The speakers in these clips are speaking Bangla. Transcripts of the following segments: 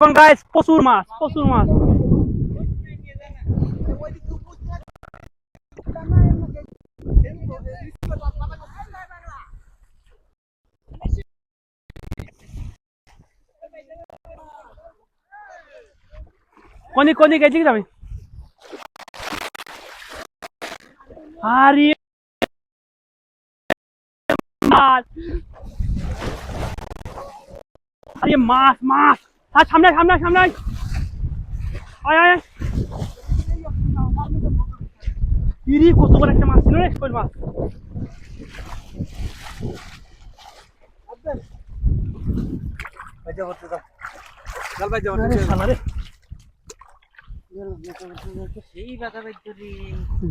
এবং গাইস প্রচুর মাছ প্রচুর মাছ। কোনি কোনি গেছি কি যাবে? আরে! মাছ আরে মাছ মাছ! আর সামনে সামনে সামনে আয়। ইরি, কত বড় একটা মাছ ছিল রে, শোল মাছ।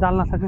জাল না থাকে।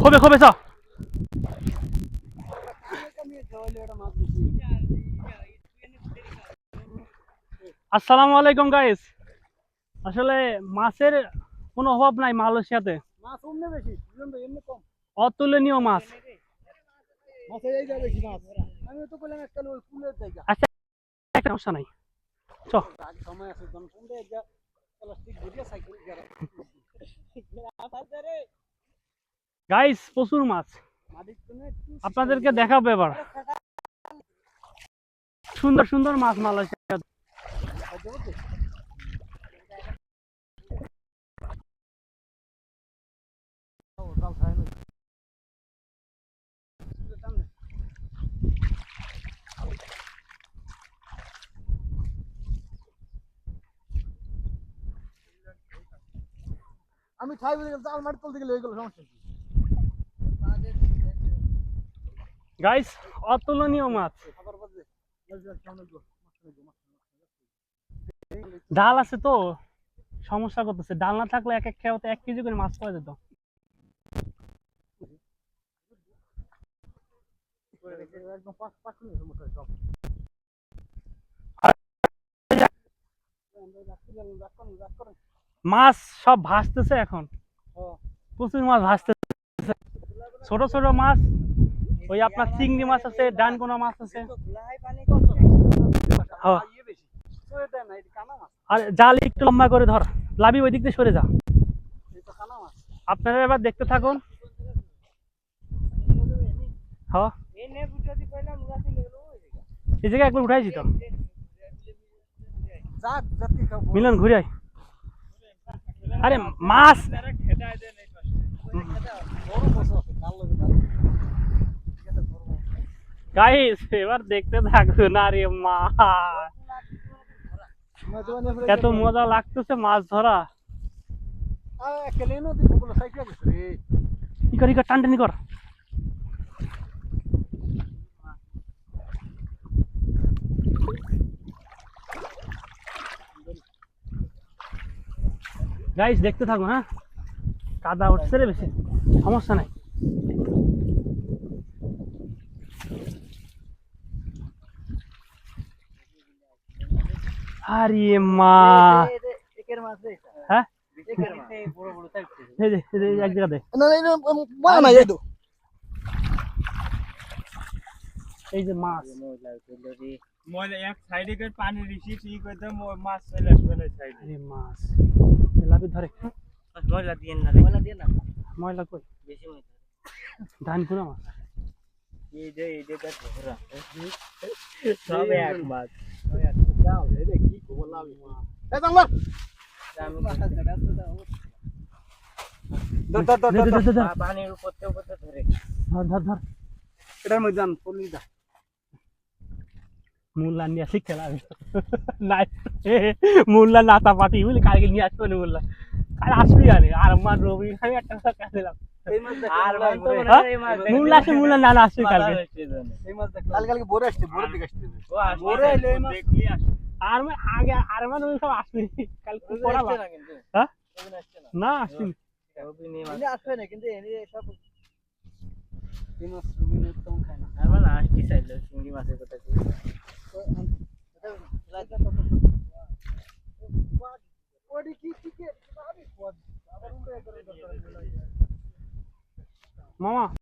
খবে খবে চ। আসসালামু আলাইকুম গাইস আসলে মাছের কোনো অভাব নাই মালয়েশিয়াতে। অতুলনীয় মাছ। আচ্ছা একটা সমস্যা নাই। চ। সময় আছে গাইস প্রচুর মাছ। আপনাদেরকে দেখাবো এবার। সুন্দর সুন্দর মাছ মালয়েশিয়া আমি খাই বলে জাল তুলতে গেলে হয়ে গেল, সমস্যা কি? গাইস অতুলনীয় মাছ। ডাল আছে তো সমস্যা করতেছে। ডাল না থাকলে এক এক খেয়াতে এক কেজি করে মাছ পাওয়া যেত। মাছ সব ভাসতেছে এখন। প্রচুর মাছ ভাসতেছে। ছোট ছোট মাছ ওই আপনার চিংড়ি মাছ আছে ডানকোনা মাছ আছে। হ্যাঁ। আর জাল একটু লম্বা করে ধর লাভি ওই দিক দিয়ে সরে যা। আপনারা এবার দেখতে থাকুন। হ্যাঁ। এই একবার উঠাইছি মিলন, ঘুরে আয়। আরে মাছ বড় বসে আছে কাল লগে কাল এটা বড় মাছ গাইস এবার দেখতে থাকুন আরে মাছ না তো মানে এত মজা লাগতেছে মাছ ধরা। রে। কি কর কর টানটানি কর। গাইস দেখতে থাকো হ্যাঁ? কাদা উঠছে রে বেশি। সমস্যা নাই। আরে মাছ একের মাছ। রে এটা হ্যাঁ এই এই এই এক জায়গা দে। না এই তো এই যে মাছ। ময়লা এক সাইডে করে পানি দিছি ঠিক করে মাছ চলে আসবে সাইডে। আরে মাছ লাভি ধরে। ময়লা দিয়ে না ময়লা দিয়ে না। ময়লা কই? বেশি ময়লা ধান পুরা মাছ? এই যে এই যে দেখো ঘোরা সব এক মাছ। যাও এই মুল্লা নিয়ে আসি খেলা মুল্লা নাতা পাটি বুঝলি কালকে নিয়ে আসবে না মুল্লা কাল আসবি আরে আর আমার রবি আমি একটা কথা দিলাম আর মুল্লা আসে মুল্লা না আসবে। কালকে ভোরে আসছে দিকে আসছে ও এলে দেখলি আসবে। আর মানে আগে আর মানে ওই সব আসবি কালকে পড়াবা না কিন্তু হ্যাঁ? রবিন আসছে না না আসবি রবিন এই মাছ এনে আসবে না কিন্তু এনে সব এই মাছ রুবিন উত্তম খায় না আর মানে আসতে চাইলো চিংড়ি মাছের কথা কি ওডি কি কি কি আবার উল্টো করে মামা